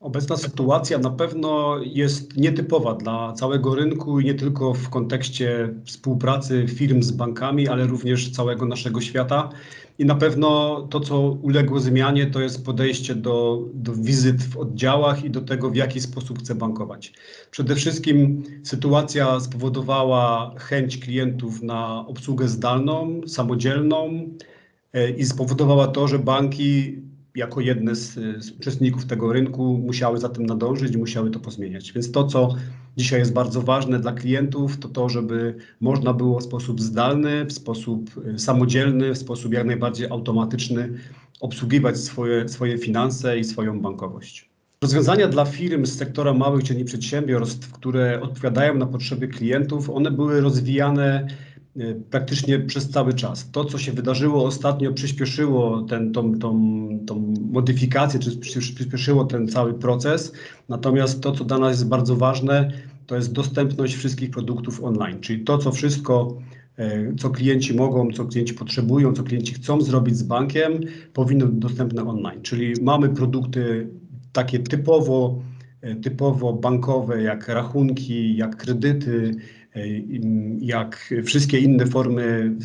Obecna sytuacja na pewno jest nietypowa dla całego rynku i nie tylko w kontekście współpracy firm z bankami, ale również całego naszego świata. I na pewno to, co uległo zmianie, to jest podejście do, do wizyt w oddziałach i do tego, w jaki sposób chce bankować. Przede wszystkim sytuacja spowodowała chęć klientów na obsługę zdalną, samodzielną e, i spowodowała to, że banki jako jedne z, z, uczestników tego rynku musiały za tym nadążyć musiały to pozmieniać. Więc to, co dzisiaj jest bardzo ważne dla klientów, to to, żeby można było w sposób zdalny, w sposób y, samodzielny, w sposób jak najbardziej automatyczny obsługiwać swoje, swoje finanse i swoją bankowość. Rozwiązania dla firm z sektora małych i średnich przedsiębiorstw, które odpowiadają na potrzeby klientów, one były rozwijane praktycznie przez cały czas. To, co się wydarzyło ostatnio, przyspieszyło ten, tą, tą, tą modyfikację, czy przyspieszyło ten cały proces. Natomiast to, co dla nas jest bardzo ważne, to jest dostępność wszystkich produktów online, czyli to, co wszystko, e, co klienci mogą, co klienci potrzebują, co klienci chcą zrobić z bankiem, powinno być dostępne online. Czyli mamy produkty takie typowo, e, typowo bankowe, jak rachunki, jak kredyty, jak wszystkie inne formy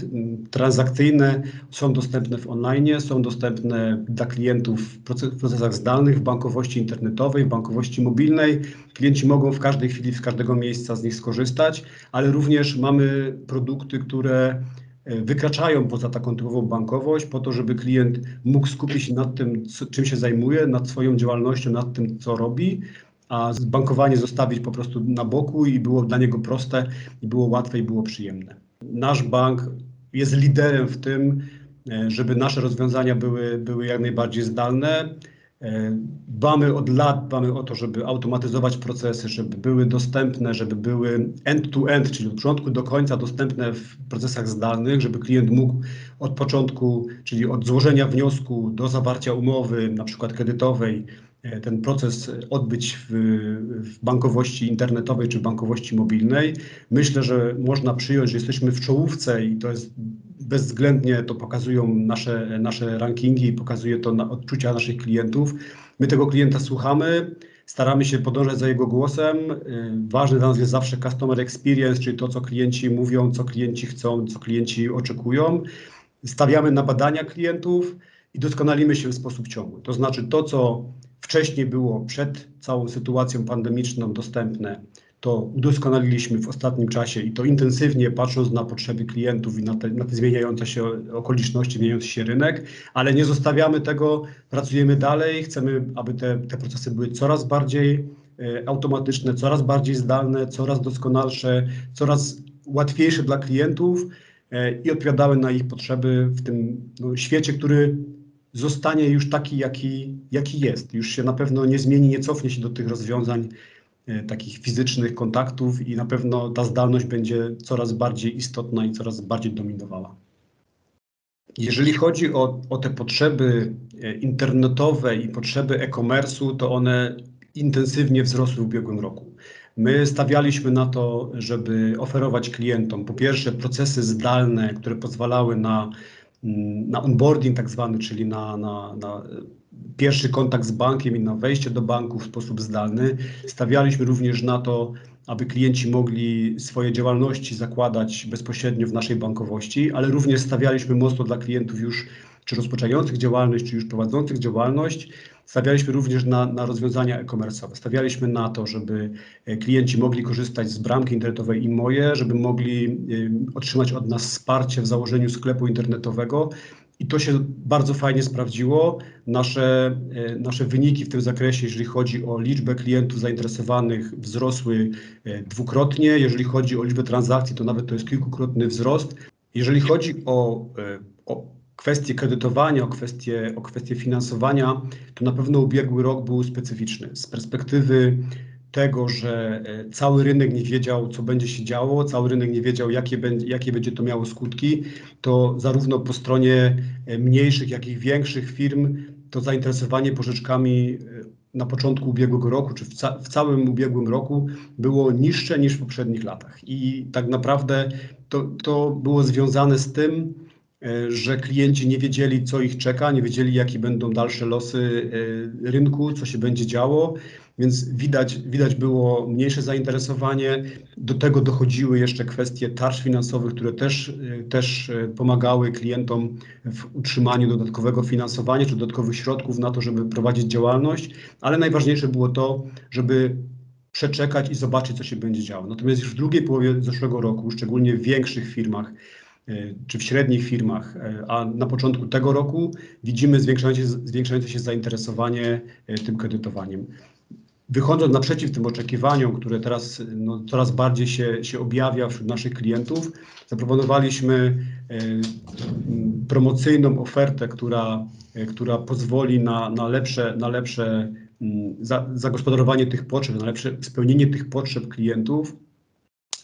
transakcyjne są dostępne w online, są dostępne dla klientów w procesach zdalnych, w bankowości internetowej, w bankowości mobilnej. Klienci mogą w każdej chwili, z każdego miejsca z nich skorzystać, ale również mamy produkty, które e, wykraczają poza taką typową bankowość po to, żeby klient mógł skupić się nad tym, czym się zajmuje, nad swoją działalnością, nad tym, co robi, a bankowanie zostawić po prostu na boku i było dla niego proste, i było łatwe i było przyjemne. Nasz bank jest liderem w tym, e, żeby nasze rozwiązania były, były jak najbardziej zdalne. E, dbamy od lat, dbamy o to, żeby automatyzować procesy, żeby były dostępne, żeby były end-to-end, czyli od początku do końca dostępne w procesach zdalnych, żeby klient mógł od początku, czyli od złożenia wniosku do zawarcia umowy, na przykład kredytowej, ten proces odbyć w, w, bankowości internetowej czy bankowości mobilnej. Myślę, że można przyjąć, że jesteśmy w czołówce i to jest bezwzględnie to pokazują nasze, nasze rankingi i pokazuje to na odczucia naszych klientów. My tego klienta słuchamy, staramy się podążać za jego głosem. E, ważny dla nas jest zawsze customer experience, czyli to, co klienci mówią, co klienci chcą, co klienci oczekują. Stawiamy na badania klientów i doskonalimy się w sposób ciągły. To znaczy to, co wcześniej było przed całą sytuacją pandemiczną dostępne, to udoskonaliliśmy w ostatnim czasie i to intensywnie patrząc na potrzeby klientów i na te, na te zmieniające się okoliczności, zmieniający się rynek, ale nie zostawiamy tego, pracujemy dalej, chcemy, aby te, te procesy były coraz bardziej e, automatyczne, coraz bardziej zdalne, coraz doskonalsze, coraz łatwiejsze dla klientów e, i odpowiadały na ich potrzeby w tym no, świecie, który zostanie już taki, jaki, jaki jest. Już się na pewno nie zmieni, nie cofnie się do tych rozwiązań e, takich fizycznych kontaktów i na pewno ta zdalność będzie coraz bardziej istotna i coraz bardziej dominowała. Jeżeli chodzi o, o te potrzeby e, internetowe i potrzeby e-commerce'u, to one intensywnie wzrosły w ubiegłym roku. My stawialiśmy na to, żeby oferować klientom po pierwsze procesy zdalne, które pozwalały na na onboarding tak zwany, czyli na, na, na pierwszy kontakt z bankiem i na wejście do banku w sposób zdalny. Stawialiśmy również na to, aby klienci mogli swoje działalności zakładać bezpośrednio w naszej bankowości, ale również stawialiśmy mocno dla klientów już czy rozpoczynających działalność, czy już prowadzących działalność, Stawialiśmy również na, na rozwiązania e-commerce'owe. Stawialiśmy na to, żeby e, klienci mogli korzystać z bramki internetowej i moje, żeby mogli y, otrzymać od nas wsparcie w założeniu sklepu internetowego. I to się bardzo fajnie sprawdziło. Nasze, e, nasze wyniki w tym zakresie, jeżeli chodzi o liczbę klientów zainteresowanych, wzrosły dwukrotnie. Jeżeli chodzi o liczbę transakcji, to nawet to jest kilkukrotny wzrost. Jeżeli chodzi o, o kwestie kredytowania, o kwestie, o kwestie finansowania, to na pewno ubiegły rok był specyficzny. Z perspektywy tego, że e, cały rynek nie wiedział, co będzie się działo, cały rynek nie wiedział, jakie, będzie, jakie będzie to miało skutki, to zarówno po stronie e, mniejszych, jak i większych firm to zainteresowanie pożyczkami e, na początku ubiegłego roku, czy w, ca w całym ubiegłym roku było niższe niż w poprzednich latach. I tak naprawdę to, to było związane z tym, że klienci nie wiedzieli, co ich czeka, nie wiedzieli, jakie będą dalsze losy e, rynku, co się będzie działo, więc widać, widać było mniejsze zainteresowanie. Do tego dochodziły jeszcze kwestie tarcz finansowych, które też, e, też pomagały klientom w utrzymaniu dodatkowego finansowania czy dodatkowych środków na to, żeby prowadzić działalność, ale najważniejsze było to, żeby przeczekać i zobaczyć, co się będzie działo. Natomiast już w drugiej połowie zeszłego roku, szczególnie w większych firmach, e, czy w średnich firmach, e, a na początku tego roku widzimy zwiększające, zwiększające się zainteresowanie e, tym kredytowaniem. Wychodząc naprzeciw tym oczekiwaniom, które teraz no, coraz bardziej się, się objawia wśród naszych klientów, zaproponowaliśmy promocyjną ofertę, która, która pozwoli na, na, lepsze, na lepsze Mm, za, zagospodarowanie tych potrzeb, na lepsze spełnienie tych potrzeb klientów.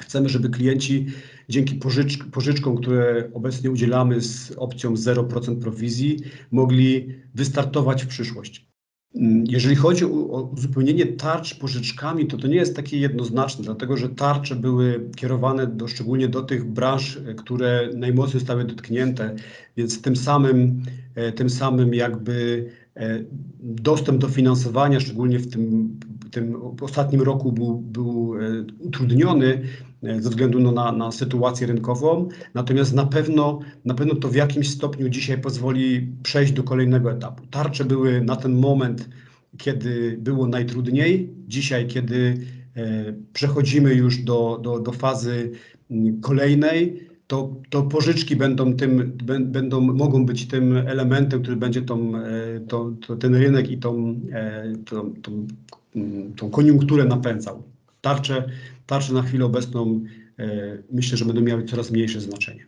Chcemy, żeby klienci dzięki pożycz, pożyczkom, które obecnie udzielamy z opcją 0% prowizji, mogli wystartować w przyszłość. Mm, jeżeli chodzi o, uzupełnienie tarcz pożyczkami, to to nie jest takie jednoznaczne, dlatego że tarcze były kierowane do, szczególnie do tych branż, które najmocniej zostały dotknięte, więc tym samym, e, tym samym jakby E, dostęp do finansowania, szczególnie w tym, tym ostatnim roku, był, był e, utrudniony e, ze względu no, na, na sytuację rynkową. Natomiast na pewno, na pewno to w jakimś stopniu dzisiaj pozwoli przejść do kolejnego etapu. Tarcze były na ten moment, kiedy było najtrudniej. Dzisiaj, kiedy przechodzimy już do, do, do fazy kolejnej, to, to pożyczki będą tym, będą, mogą być tym elementem, który będzie tą, e, to, to ten rynek i tą, e, tą, tą, tą koniunkturę napędzał. Tarcze, tarcze na chwilę obecną e, myślę, że będą miały coraz mniejsze znaczenie.